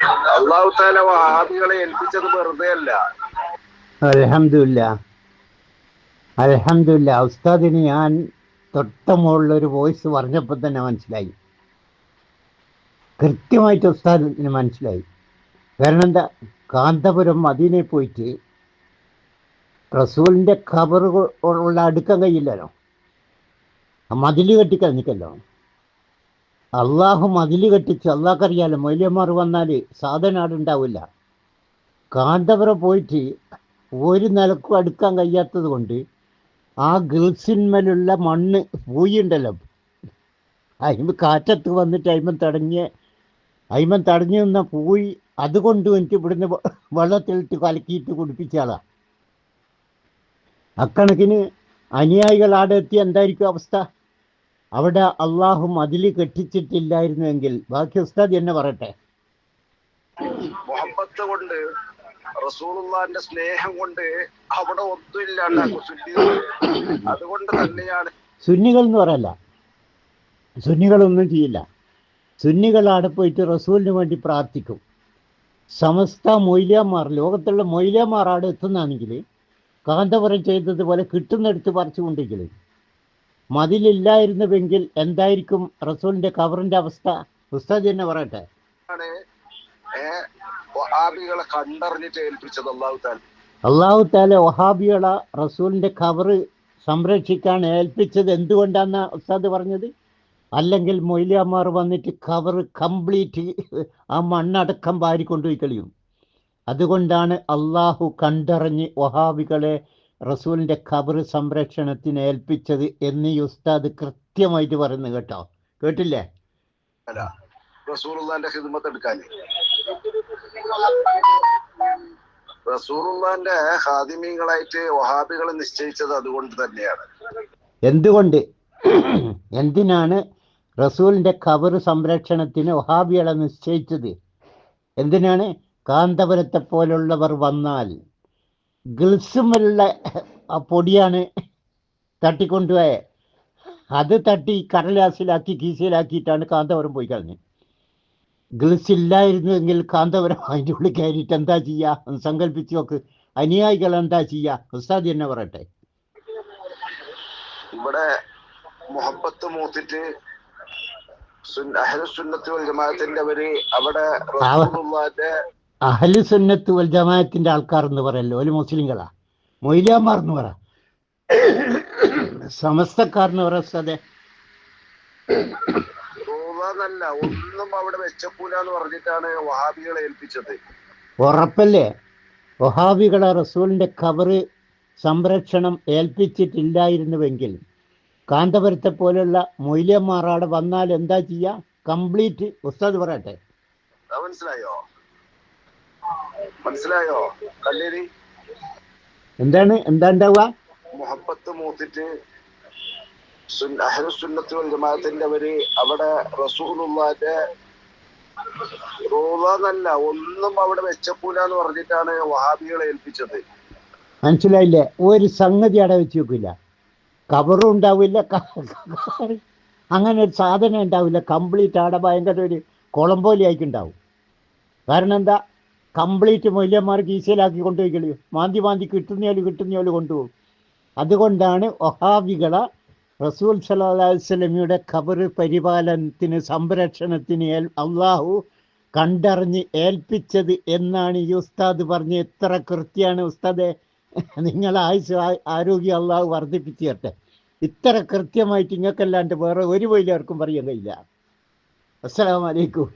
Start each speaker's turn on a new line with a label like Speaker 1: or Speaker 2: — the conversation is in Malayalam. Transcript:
Speaker 1: അള്ളാഹു താല വഹാബികളെ ഏൽപ്പിച്ചത് വെറുതെ അല്ല.
Speaker 2: അലഹമില്ല അലഹമില്ല ഉസ്താദിന് ഞാൻ തൊട്ട മുകളിലൊരു വോയിസ് പറഞ്ഞപ്പോൾ തന്നെ മനസ്സിലായി. കൃത്യമായിട്ട് ഉസ്താദിന് മനസ്സിലായി. കാരണം എന്താ? കാന്തപുരം മദീനയിൽ പോയിട്ട് റസൂലിന്റെ ഖബർ ഉള്ള അടുക്കാൻ കഴിയില്ലല്ലോ. മതിൽ കെട്ടിക്കഴിഞ്ഞിക്കല്ലോ അള്ളാഹു മതിൽ കെട്ടിച്ച് അള്ളാഹ്ക്കറിയാലോ മൗല്യന്മാർ വന്നാൽ സാധനാടുണ്ടാവില്ല. കാന്തപുരം പോയിട്ട് ഒരു നിലക്കും അടുക്കാൻ കഴിയാത്തത് കൊണ്ട് ആ ഗിൾസിന്മേലുള്ള മണ്ണ് പൂയുണ്ടല്ലോ. അയിമ കാറ്റത്ത് വന്നിട്ട് അയിമൻ തടഞ്ഞ് അയിമൻ തടഞ്ഞു നിന്ന പൂയി അതുകൊണ്ട് എനിക്ക് ഇവിടുന്ന് വെള്ളത്തിലിട്ട് കലക്കിയിട്ട് കുടിപ്പിച്ചാളാ അക്കണക്കിന് അനുയായികൾ ആടെ എത്തി എന്തായിരിക്കും അവസ്ഥ? അവിടെ അള്ളാഹു മതിൽ കെട്ടിച്ചിട്ടില്ലായിരുന്നുവെങ്കിൽ ബാക്കി ഉസ്താദ് എന്നെ പറയട്ടെ?
Speaker 1: മുഹബത്ത് കൊണ്ട് റസൂലുള്ളാന്റെ സ്നേഹം കൊണ്ട് അവിടെ ഒന്നും ഇല്ലാണ്ടാക്കും സുന്നികൾ അതുകൊണ്ട് തന്നെയാണ്.
Speaker 2: സുന്നികൾ എന്ന് പറയല്ല. സുന്നികളൊന്നും ചെയ്യില്ല. സുന്നികൾ അവിടെ പോയിട്ട് റസൂലിന് വേണ്ടി പ്രാർത്ഥിക്കും. സമസ്ത മൊയ്ലിയന്മാർ ലോകത്തുള്ള മൊയ്ലിയന്മാർ അവിടെ എത്തുന്നതാണെങ്കിൽ കാന്തപുരം ചെയ്തതുപോലെ കിട്ടുന്നിടത്ത് പറിച്ചു കൊണ്ടിരിക്കൽ മതിലില്ലായിരുന്നുവെങ്കിൽ എന്തായിരിക്കും റസൂലിന്റെ കവറിന്റെ അവസ്ഥ? ഉസ്താദ് തന്നെ പറയട്ടെ.
Speaker 1: വഹാബികളെ കണ്ടറിഞ്ഞിട്ട് ഏൽപ്പിച്ചത് അള്ളാഹു താല.
Speaker 2: അള്ളാഹു താല വഹാബികളെ റസൂലിന്റെ കവറ് സംരക്ഷിക്കാൻ ഏൽപ്പിച്ചത് എന്തുകൊണ്ടാണ് ഉസ്താദ് പറഞ്ഞത്? അല്ലെങ്കിൽ മൊയ്ലിയന്മാർ വന്നിട്ട് കവറ് കംപ്ലീറ്റ് ആ മണ്ണടക്കം വാരിക്കൊണ്ടുപോയി കളിയും. അതുകൊണ്ടാണ് അള്ളാഹു കണ്ടറിഞ്ഞ് വഹാബികളെ റസൂലിന്റെ ഖബർ സംരക്ഷണത്തിന് ഏൽപ്പിച്ചത് എന്ന് ഉസ്താദ് കൃത്യമായിട്ട് പറയുന്നു കേട്ടോ. കേട്ടില്ലേ?
Speaker 1: റസൂലുള്ളാന്റെ ഹിദ്മത്ത് എടുക്കാൻ ഹാദിമീങ്ങളായിട്ട് വഹാബികളെ നിശ്ചയിച്ചത് അതുകൊണ്ട് തന്നെയാണ്.
Speaker 2: എന്തുകൊണ്ട്? എന്തിനാണ് റസൂലിന്റെ ഖബർ സംരക്ഷണത്തിന് വഹാബികളെ നിശ്ചയിച്ചത്? എന്തിനാണ്? കാന്തപുരത്തെ പോലുള്ളവർ വന്നാൽ ഗിൾസുമുള്ള ആ പൊടിയാണ് തട്ടിക്കൊണ്ടുപോയത് അത് തട്ടി കടലാസിലാക്കി കീശയിലാക്കിയിട്ടാണ് കാന്തപുരം പോയി കളഞ്ഞത് ഗിൾസ് ഇല്ലായിരുന്നുവെങ്കിൽ കാന്തപുരം അതിന്റെ ഉള്ളിൽ കയറിയിട്ട് എന്താ ചെയ്യുക സങ്കല്പിച്ച് നോക്ക്. അനുയായികൾ എന്താ ചെയ്യുക ഉസ്താദ് തന്നെ പറയട്ടെ.
Speaker 1: ഇവിടെ മുഹബത്ത് മൂത്തിട്ട് സുന്ന- അഹ്ലു ജമാഅത്തിന്റെ അവർ അവിടെ
Speaker 2: അഹലു സുന്നത്ത് വൽ ജമാഅത്തിന്റെ ആൾക്കാർ എന്ന് പറയല്ലോ ഒരു മുസ്ലിങ്ങളാ. മൊയ്ലാമാർ എന്ന് പറ. സമസ്തക്കാർ എന്ന് പറ സതെ
Speaker 1: റൂളെന്നല്ല ഒന്നും അവിടെ വെച്ചക്കൂലെന്ന് പറഞ്ഞിട്ടാണ് വഹാബികളെ ഏൽപ്പിച്ചത്.
Speaker 2: ഉറപ്പല്ലേ? വഹാബികളെ റസൂലിന്റെ കവറ് സംരക്ഷണം ഏൽപ്പിച്ചിട്ടില്ലായിരുന്നുവെങ്കിൽ കാന്തപുരത്തെ പോലുള്ള മൊയ്ലിയന്മാർ അവിടെ വന്നാൽ എന്താ ചെയ്യുക കംപ്ലീറ്റ് ഉസ്താദ് പറയട്ടെ.
Speaker 1: മനസ്സിലായോ? മനസ്സിലായോ? കല്ലേരി?
Speaker 2: എന്താണ്? എന്താ ഉണ്ടാവുക?
Speaker 1: മുഹബത്ത് മൂത്തിട്ട് വൽ ജമാഅത്തിന്റെ അവർ അവിടെ റസൂലുള്ളാന്റെ റൂളെന്നല്ല ഒന്നും അവിടെ വെച്ചപ്പൂലെന്ന് പറഞ്ഞിട്ടാണ് വഹാബികളെ ഏൽപ്പിച്ചത്.
Speaker 2: മനസ്സിലായില്ലേ? ഒരു സംഗതി അവിടെ വെച്ച് വെക്കില്ല കവറും ഉണ്ടാവില്ല അങ്ങനെ ഒരു സാധനം ഉണ്ടാവില്ല. കംപ്ലീറ്റ് അവിടെ ഭയങ്കര ഒരു കുളം പോലെ ആയിട്ടുണ്ടാവും കാരണം എന്താ? കംപ്ലീറ്റ് മൂല്യന്മാർ കീശയിലാക്കി കൊണ്ടുപോയി മാന്തി മാന്തി കിട്ടുന്നയാൾ കിട്ടുന്നയാൾ കൊണ്ടുപോകും. അതുകൊണ്ടാണ് ഒഹാബികള റസൂൽ വസല്ലമയുടെ ഖബർ പരിപാലനത്തിന് സംരക്ഷണത്തിന് അള്ളാഹു കണ്ടറിഞ്ഞ് ഏൽപ്പിച്ചത് എന്നാണ് ഈ ഉസ്താദ് പറഞ്ഞ്. എത്ര കൃത്യമാണ് ഉസ്താദെ. നിങ്ങൾ ആയുസ് ആരോഗ്യം അള്ളാഹു വർദ്ധിപ്പിച്ചു തരട്ടെ ഇത്ര കൃത്യമായിട്ട് ഇങ്ങക്കല്ലാണ്ട് വേറെ ഒരു വൈലാർക്കും പറയാൻ കഴിയില്ല. അസ്സലാമലൈക്കും